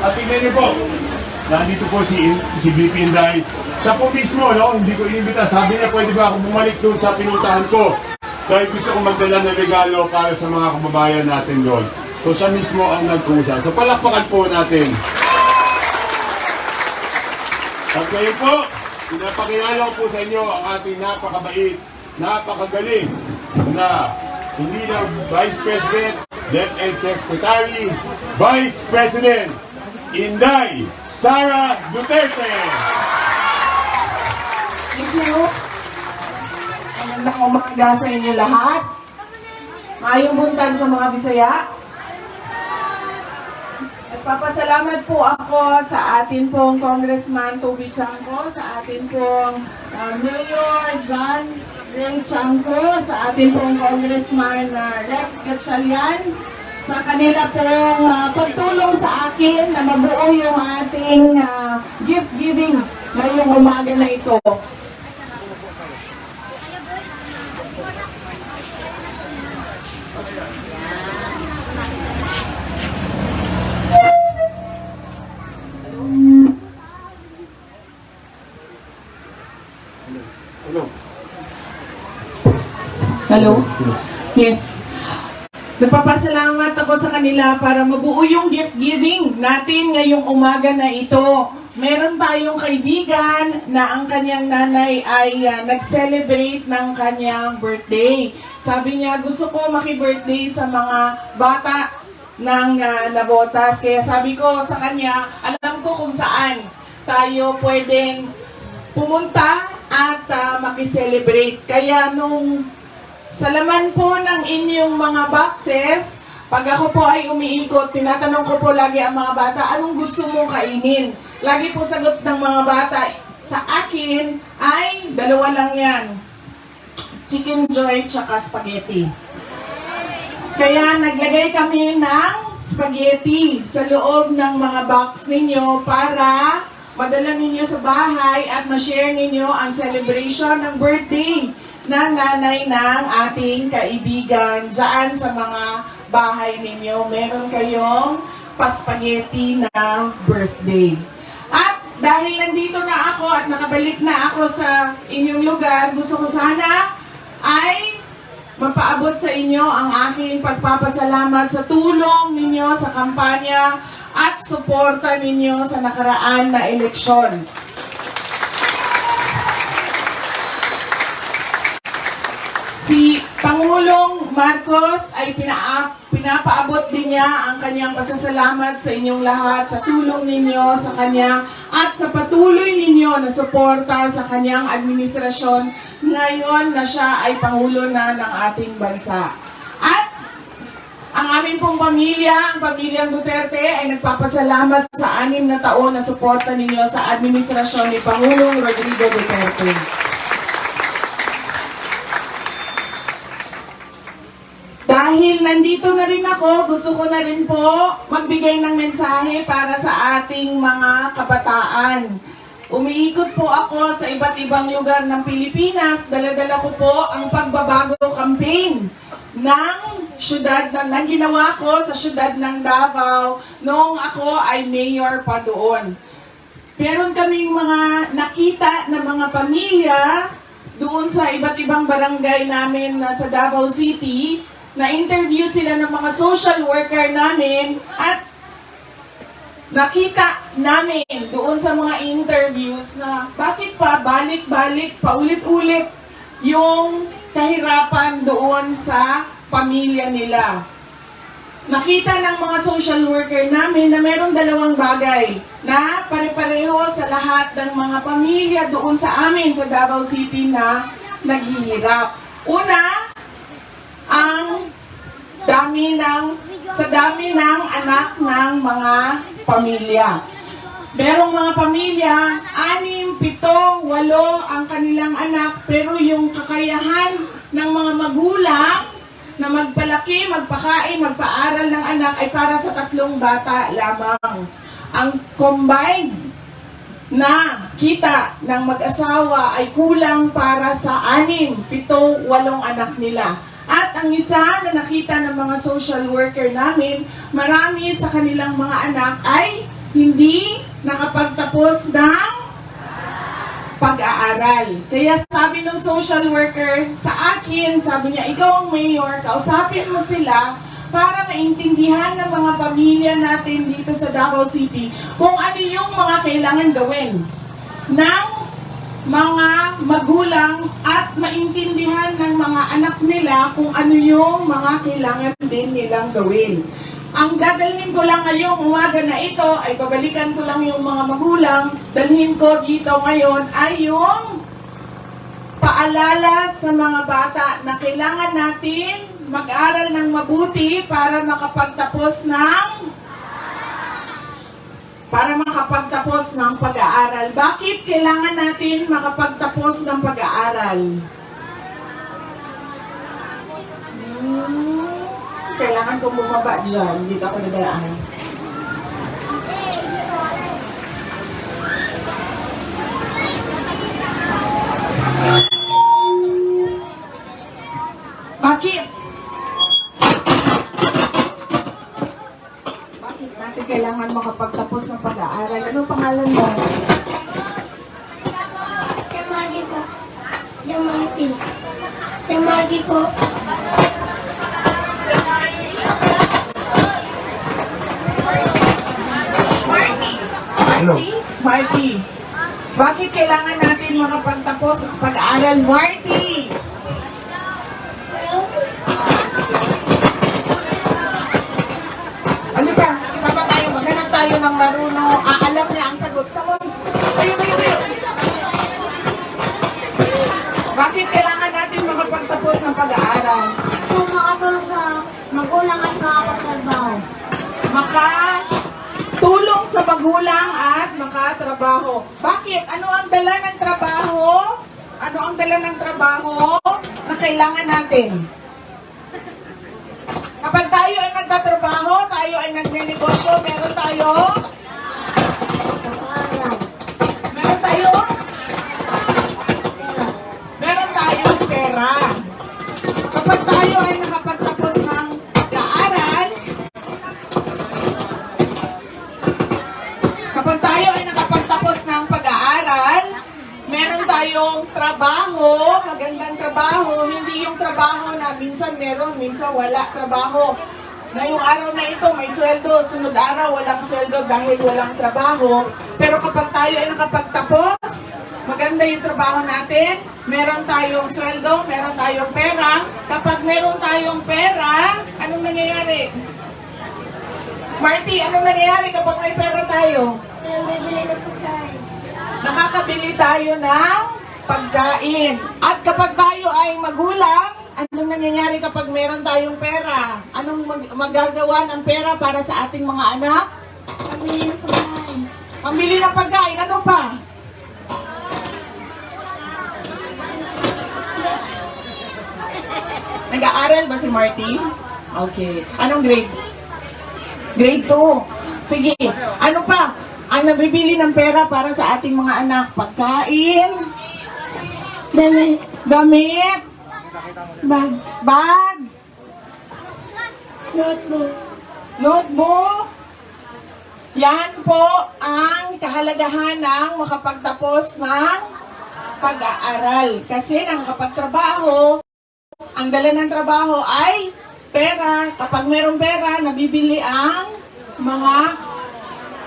At tingnan niyo po, nandito po si, si BP Inday. Siya po mismo, no? hindi ko inimbita. Sabi niya, pwede ba ako bumalik doon sa pinuntahan ko? Dahil gusto kong magdala ng regalo para sa mga kababayan natin doon. So siya mismo ang nagkusa. So palakpakan po natin. At ngayon po, pinapakilala ko po sa inyo ang ating napakabait, napakagaling na hindi lang Vice President, DepEd Secretary, Vice President Inday Sara Duterte. Thank you. Magandang umaga sa inyo lahat. Mayong buntag sa mga Bisaya. Nagpapasalamat po ako sa atin pong Congressman Toby Chanco, sa atin pong uh, Mayor John Ray Chanco, sa atin pong Congressman uh, Rex Gatchalian, sa kanila pong uh, pagtulong sa akin na mabuo yung ating uh, gift giving ngayong umaga na ito. Hello? Yes. Nagpapasalamat kanila para mabuo yung gift giving natin ngayong umaga na ito. Meron tayong kaibigan na ang kanyang nanay ay ah, nag-celebrate ng kanyang birthday. Sabi niya, gusto ko maki-birthday sa mga bata ng ah, nabotas. Kaya sabi ko sa kanya, alam ko kung saan tayo pwedeng pumunta at ah, makiselebrate. Kaya nung sa laman po ng inyong mga boxes, pag ako po ay umiikot, tinatanong ko po lagi ang mga bata, anong gusto mong kainin? Lagi po sagot ng mga bata, sa akin ay dalawa lang yan. Chicken joy tsaka spaghetti. Kaya naglagay kami ng spaghetti sa loob ng mga box ninyo para madala ninyo sa bahay at ma-share ninyo ang celebration ng birthday ng nanay ng ating kaibigan dyan sa mga bahay ninyo. Meron kayong paspaghetti na birthday. At dahil nandito na ako at nakabalik na ako sa inyong lugar, gusto ko sana ay mapaabot sa inyo ang aking pagpapasalamat sa tulong ninyo sa kampanya at suporta ninyo sa nakaraan na eleksyon. Si Pangulong Marcos ay pina pinapaabot din niya ang kanyang pasasalamat sa inyong lahat sa tulong ninyo sa kanya at sa patuloy ninyo na suporta sa kanyang administrasyon ngayon na siya ay Pangulo na ng ating bansa. At ang aming pong pamilya, ang pamilyang Duterte, ay nagpapasalamat sa anim na taon na suporta ninyo sa administrasyon ni Pangulong Rodrigo Duterte. Dahil nandito na rin ako, gusto ko na rin po magbigay ng mensahe para sa ating mga kabataan. Umiikot po ako sa iba't ibang lugar ng Pilipinas. Daladala ko po ang pagbabago campaign ng syudad na, na ginawa ko sa syudad ng Davao noong ako ay mayor pa doon. Meron kaming mga nakita na mga pamilya doon sa iba't ibang barangay namin na sa Davao City na-interview sila ng mga social worker namin at nakita namin doon sa mga interviews na bakit pa balik-balik, paulit-ulit yung kahirapan doon sa pamilya nila. Nakita ng mga social worker namin na merong dalawang bagay na pare-pareho sa lahat ng mga pamilya doon sa amin sa Davao City na naghihirap. Una, ang dami ng sa dami ng anak ng mga pamilya. Merong mga pamilya, anim, pito, walo ang kanilang anak, pero yung kakayahan ng mga magulang na magpalaki, magpakain, magpaaral ng anak ay para sa tatlong bata lamang. Ang combined na kita ng mag-asawa ay kulang para sa anim, pito, walong anak nila. At ang isa na nakita ng mga social worker namin, marami sa kanilang mga anak ay hindi nakapagtapos ng pag-aaral. Kaya sabi ng social worker sa akin, sabi niya, ikaw ang mayor, kausapin mo sila para maintindihan ng mga pamilya natin dito sa Davao City kung ano yung mga kailangan gawin ng mga magulang at maintindihan ng mga anak nila kung ano yung mga kailangan din nilang gawin. Ang dadalhin ko lang ngayong umaga na ito ay babalikan ko lang yung mga magulang. Dalhin ko dito ngayon ay yung paalala sa mga bata na kailangan natin mag-aral ng mabuti para makapagtapos ng para makapagtapos ng pag-aaral. Bakit kailangan natin makapagtapos ng pag-aaral? Hmm, kailangan kong bumaba dyan. Dito ako nadaan. Bakit? Bakit natin kailangan makapagtapos ng pag-aaral? Ano pangalan mo? Demargi po. Marty? Marty. Bakit kailangan natin makapagtapos ng pag-aaral, Marty? Ano ka? Isa pa tayo, maghanap tayo ng maruno. Aalam niya ang sagot. Come on. Tayo, tayo, tayo. Bakit kailangan natin makapagtapos ng pag-aaral? Kung makatulong sa magulang at makapagtrabaho. Makatulong sa magulang at makatrabaho. Bakit? Ano ang dala ng trabaho? Ano ang dala ng trabaho na kailangan natin? Kapag tayo ay nagtatrabaho, tayo ay nagnenegosyo, meron tayo? Meron tayo? Wala trabaho. Ngayong araw na ito, may sweldo. Sunod araw, walang sweldo dahil walang trabaho. Pero kapag tayo ay nakapagtapos, maganda yung trabaho natin, meron tayong sweldo, meron tayong pera. Kapag meron tayong pera, anong nangyayari? Marty, anong nangyayari kapag may pera tayo? Nakakabili tayo ng pagkain. At kapag tayo ay magulang, anong nangyayari kapag meron tayong pera? Anong mag- magagawa ng pera para sa ating mga anak? Pabili na po tayo. Pambili ng pagkain. Ano pa? Nag-aaral ba si Marty? Okay. Anong grade? Grade 2. Sige. Ano pa? Ang nabibili ng pera para sa ating mga anak, pagkain, Dami. damit, Bag. bag, Notebook. notebook. Yan po ang kahalagahan ng makapagtapos ng pag-aaral. Kasi nang kapagtrabaho, ang dala ng trabaho ay pera. Kapag merong pera, nabibili ang mga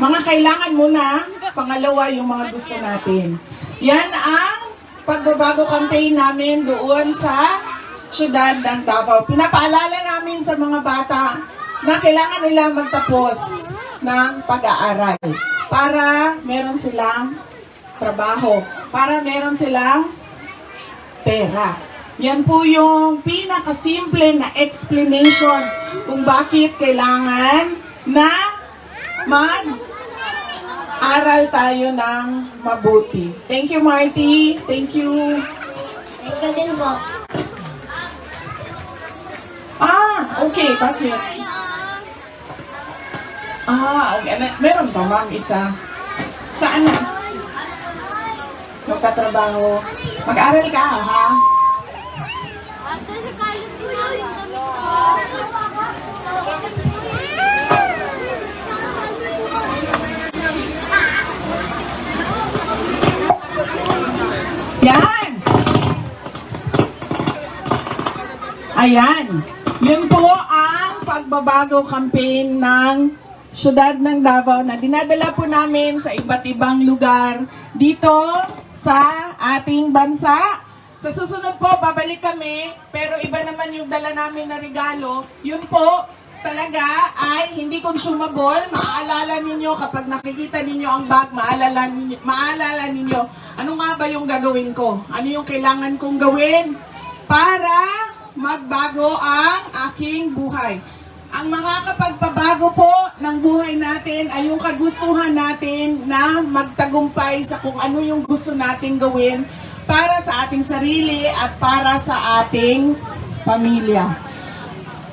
mga kailangan muna. Pangalawa, yung mga gusto natin. Yan ang pagbabago campaign namin doon sa syudad ng Davao. Pinapaalala namin sa mga bata na kailangan nila magtapos ng pag-aaral para meron silang trabaho, para meron silang pera. Yan po yung pinakasimple na explanation kung bakit kailangan na mag aral tayo ng mabuti. Thank you, Marty. Thank you. Thank you din po. Ah, okay. Bakit? Ah, okay. Mer- Meron pa, ma'am, isa. Saan na? Magtatrabaho. Mag-aral ka, ha? Ate, sa college namin Ayan. Yun po ang pagbabago campaign ng syudad ng Davao na dinadala po namin sa iba't ibang lugar dito sa ating bansa. Sa susunod po, babalik kami, pero iba naman yung dala namin na regalo. Yun po, talaga ay hindi consumable. Maaalala ninyo kapag nakikita ninyo ang bag, maalala ninyo, maalala ninyo ano nga ba yung gagawin ko? Ano yung kailangan kong gawin para magbago ang aking buhay? Ang makakapagpabago po ng buhay natin ay yung kagustuhan natin na magtagumpay sa kung ano yung gusto nating gawin para sa ating sarili at para sa ating pamilya.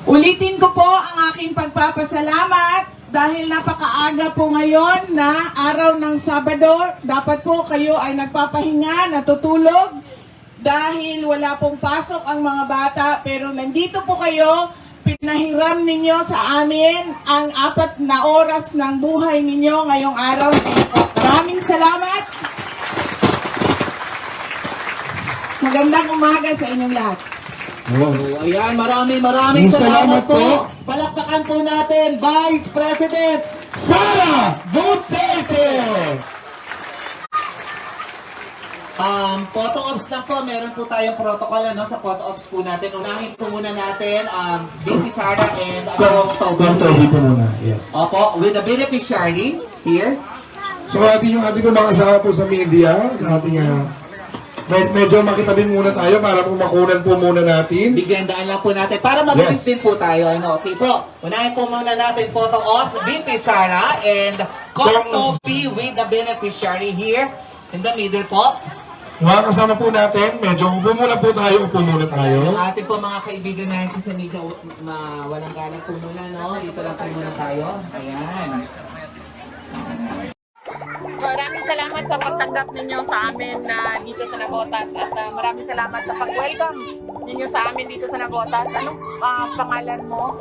Ulitin ko po ang aking pagpapasalamat dahil napakaaga po ngayon na araw ng Sabado. Dapat po kayo ay nagpapahinga, natutulog dahil wala pong pasok ang mga bata pero nandito po kayo pinahiram ninyo sa amin ang apat na oras ng buhay ninyo ngayong araw. Maraming salamat. Magandang umaga sa inyong lahat. Ayan, maraming maraming Salamat salamat, po. Palakpakan po natin, Vice President Sara Duterte! Um, photo ops lang po, meron po tayong protocol ano, sa photo ops po natin. Unahin po muna natin um, VP Sara and ano, Toby. Kung Toby po muna, yes. Opo, with the beneficiary here. So ating yung ating mga kasama po sa media, sa ating uh, med- medyo makitabi muna tayo para po makunan po muna natin. Bigyan daan lang po natin para mabilis Yes. din po tayo. Ano, okay po. Unahin po muna natin photo ops, VP Sara and Kong Toby with the beneficiary here in the middle po. Mga kasama po natin, medyo upo muna po tayo, upo muna tayo. Yung ating po mga kaibigan natin sa media, ma walang galang po muna, no? Dito lang po muna tayo. Ayan. Maraming salamat sa pagtanggap ninyo sa amin na dito sa Nabotas at ah, maraming salamat sa pag-welcome ninyo sa amin dito sa Nabotas. Anong ah, pangalan mo?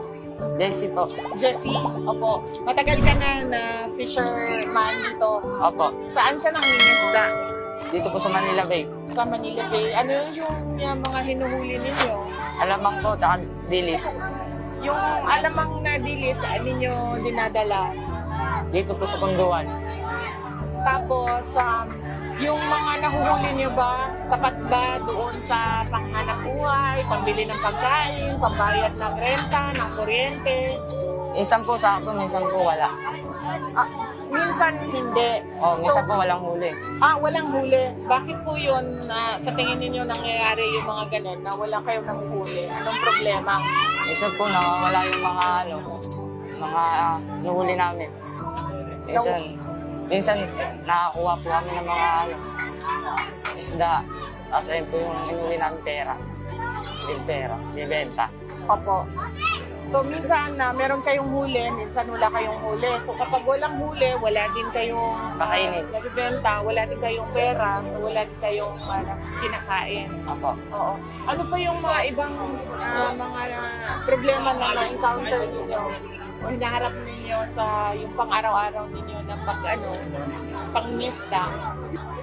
Jessie po. Jessie? Opo. Matagal ka na na fisherman dito. Opo. Saan ka nang ningisda? Dito po sa Manila Bay. Sa Manila Bay. Ano yung, yung mga hinuhuli ninyo? Alamang po, taka dilis. Yung alamang na dilis, saan ninyo dinadala? Dito po sa Kunduan. Tapos, um, yung mga nahuhuli niyo ba, sapat ba doon sa panghanap buhay, pambili ng pagkain, pambayad ng renta, ng kuryente? Minsan po sakto, minsan po wala. Ah, minsan hindi. Oh, minsan po walang huli. Ah, walang huli. Bakit po yun na sa tingin ninyo nangyayari yung mga ganun na wala kayong nahuhuli? Anong problema? Minsan po nawawala yung mga ano, mga uh, nuhuli namin. Minsan, minsan nakakuha po kami ng mga ano, isda. Tapos ayun po yung inuwi namin pera. Yung pera, bibenta. Opo. So, minsan na meron kayong huli, minsan wala kayong huli. So, kapag walang huli, wala din kayong Kakainin. nagbibenta, wala din kayong pera, so wala din kayong parang kinakain. Opo. Oo. Ano pa yung mga ibang ah, mga problema na na-encounter ninyo o hinaharap ninyo sa yung pang-araw-araw ninyo na pag ano, pang-nisda?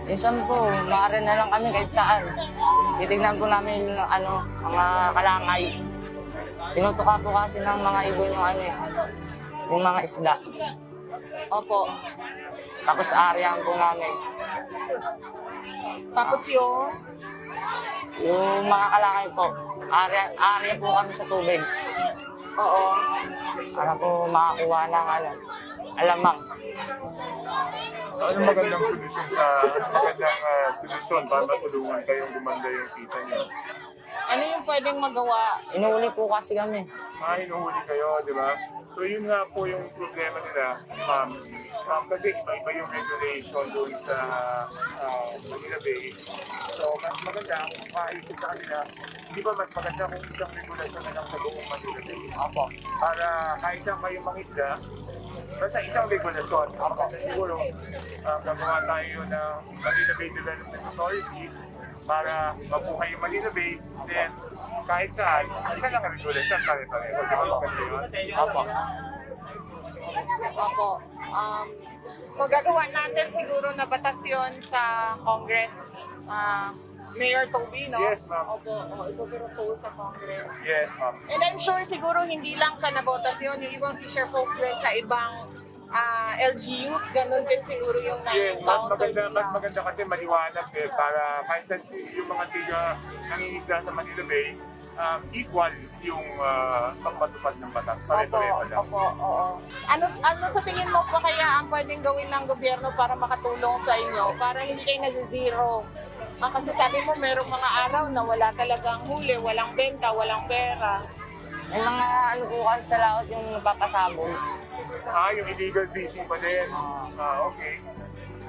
Minsan po, maaari na lang kami kahit saan. Titignan po namin ano, mga kalangay. Tinutuka po kasi ng mga ibon yung ano eh, yung mga isda. Opo. Tapos aaryahan po namin. Tapos yung Yung mga kalakay po, aarya, aarya po kami sa tubig. Oo. Para po makakuha ng ano, alamang. So, anong magandang solusyon sa magandang ah, solusyon para matulungan kayong gumanda yung kita niyo? Ano yung pwedeng magawa? Inuuli po kasi kami. Mga hinuhuli kayo, di ba? So yun nga po yung problema nila, ma'am. Um, kasi iba-iba yung regulation doon sa uh, Manila Bay. So mas maganda kung maisip sa kanila, di ba mas maganda kung isang regulation na lang sa buong Manila Bay? Opo. Para kahit saan kayo mangisda, basta isang regulasyon. Opo. Siguro, um, gagawa tayo ng Manila Bay Development Authority para mabuhay yung Manila Bay, then kahit saan, isa lang ang regulation, pare-pareho. Di ba maganda yun? Opo. Opo. Um, magagawa natin siguro na batas yun sa Congress. Ah, Mayor Toby, no? Yes, ma'am. Opo, oh, ipopropose sa Congress. Yes, ma'am. And I'm sure siguro hindi lang sa nabotasyon, yung ibang Fisher Folk sa ibang ah, LGUs, ganun din siguro yung Yes, mas na-encounter maganda, nila. mas maganda kasi maliwanag eh, para kahit saan si- yung mga tiga nangingisda sa Manila Bay, um, equal yung uh, pagpatupad ng batas. Opo, Pare-pareho lang. opo, oo. Ano, ano sa tingin mo pa kaya ang pwedeng gawin ng gobyerno para makatulong sa inyo? Para hindi kayo nasi-zero? Ah, kasi sabi mo, merong mga araw na wala talagang huli, walang benta, walang pera. May mga ano po kasi sa laot yung napapasabog. Ah, yung illegal fishing pa din. Ah, okay.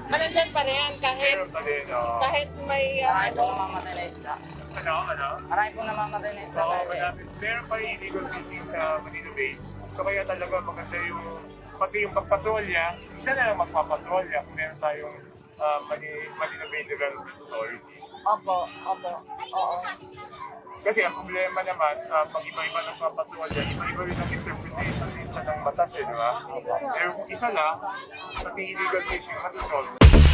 Manandyan pa rin kahit, Meron pa din. oh. kahit may ah, Marami po ano, namamatay na isda. Ano, ano? Marami po namamatay na isda. Oo, kasi marami. Meron pa rin illegal fishing sa Manila Bay. So kaya talaga maganda yung pati yung pagpatrolya, isa na lang magpapatrolya kung meron tayong uh, Manila, Manila Bay Development Authority. Opo, opo. Oo. Kasi ang problema naman, uh, pag iba-iba ng papatrolya, iba-iba rin ang interpretation minsan ng batas eh, di ba? Pero kung isa lang, pati illegal fishing, masusolve.